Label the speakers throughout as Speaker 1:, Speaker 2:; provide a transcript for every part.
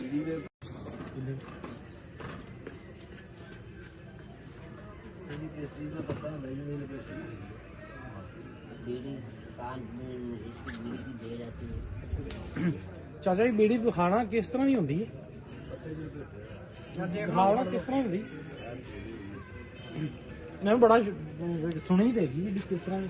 Speaker 1: ਬੀੜੀ ਦੇ
Speaker 2: ਚਾਚਾ ਜੀ ਬੀੜੀ ਦਿਖਾਣਾ ਕਿਸ ਤਰ੍ਹਾਂ ਦੀ ਹੁੰਦੀ ਹੈ? ਦਿਖਾਉਣਾ ਕਿਸ ਤਰ੍ਹਾਂ ਹੁੰਦੀ ਮੈਂ ਬੜਾ ਸੁਣੀ ਤੇ ਗਈ ਕਿਸ ਤਰ੍ਹਾਂ
Speaker 1: ਇਹ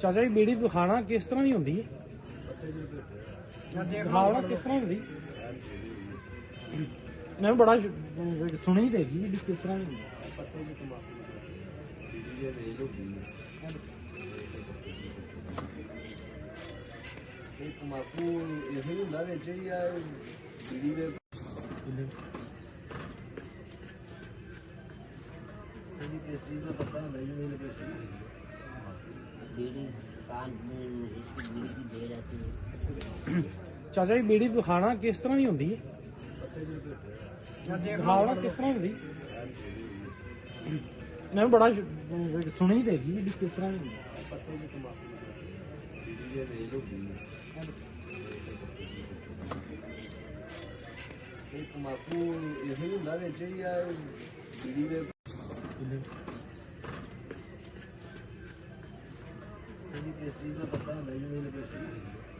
Speaker 2: ਚਾਚਾ ਜੀ, ਬੀੜੀ ਦਿਖਾਣਾ ਕਿਸ ਤਰ੍ਹਾਂ ਦੀ ਹੁੰਦੀ ਹੈ? ਹਾਲਤ ਕਿਸ ਤਰ੍ਹਾਂ ਦੀ? ਮੈਂ ਬੜਾ ਸੁਣੀ ਤੇ
Speaker 1: ਜੀ ਕਿਸ
Speaker 2: ਤਰ੍ਹਾਂ ਦੀ।
Speaker 1: ਪੱਤੇ
Speaker 2: ਦੀ
Speaker 1: ਕਮਾਈ ਜੀ ਜੇ ਵੇਚ ਹੋ ਇਹ ਤਮਾਕੂ ਇਹ ਹੀ ਹੁੰਦਾ ਵਿੱਚ ਹੀ ਆ ਬੀੜੀ ਦੇ ਇਹਦੀ ਪੇਸਟਰੀ ਦਾ ਪਤਾ ਨਹੀਂ। ਮੈਨੂੰ
Speaker 2: ਪੇਸਟਰੀ ਬੀੜੀ ਕਾਨ ਇਸ ਬੀੜੀ ਚਾਚਾ ਜੀ, ਬੀੜੀ ਵਿਖਾਣਾ ਕਿਸ ਤਰ੍ਹਾਂ ਦੀ ਹੁੰਦੀ ਹੈ
Speaker 1: ਪੱਤੇ
Speaker 2: ਕਿਸ ਤਰ੍ਹਾਂ ਹੁੰਦੀ ਮੈਂ ਬੜਾ ਸ਼- ਸੁਣੀ ਤੇ ਹੈਗੀ ਵੀ ਕਿਸ ਤਰ੍ਹਾਂ ਦੀ ਹੁੰਦੀ ਹੈ।
Speaker 1: ਪੱਤੇ ਤਮਾਕੂ ਇਹ ਹੀ ਹੁੰਦਾ ਵਿੱਚ ਹੀ ਆ ਬੀੜੀ ਦੇ ਇਹਦੀ ਕਿਸ ਦਾ ਪਤਾ ਹੁੰਦਾ ਜੀ ਮੈਨੂੰ ਕੁਛ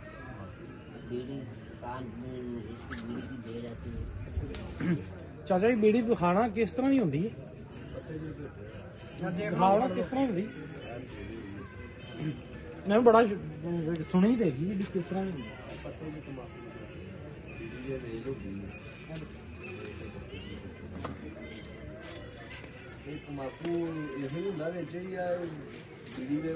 Speaker 3: बीड़ी कान में इसकी बीड़ी की दे रहती है
Speaker 2: ਚਾਚਾ ਜੀ ਬੀੜੀ ਦਿਖਾਣਾ ਕਿਸ ਤਰ੍ਹਾਂ ਦੀ ਹੁੰਦੀ ਹੈ
Speaker 1: ਪੱਤੇ ਜੀ
Speaker 2: ਦਿਖਾਉਣਾ ਕਿਸ ਤਰ੍ਹਾਂ ਹੁੰਦੀ ਮੈਂ ਬੜਾ ਸ਼- ਸੁਣੀ ਤੇ ਹੈਗੀ ਵੀ ਕਿਸ ਤਰ੍ਹਾਂ ਦੀ ਹੁੰਦੀ ਹੈ।
Speaker 1: ਪੱਤੇ ਜੀ ਤਮਾਕੂ ਜਿਹੜੀ ਇਹ ਵੇਚ ਹੋ ਗਈ ਇਹ ਤਮਾਕੂ ਇਹੋ ਹੀ ਹੁੰਦਾ ਵਿੱਚ ਹੀ ਆ ਬੀੜੀ ਦੇ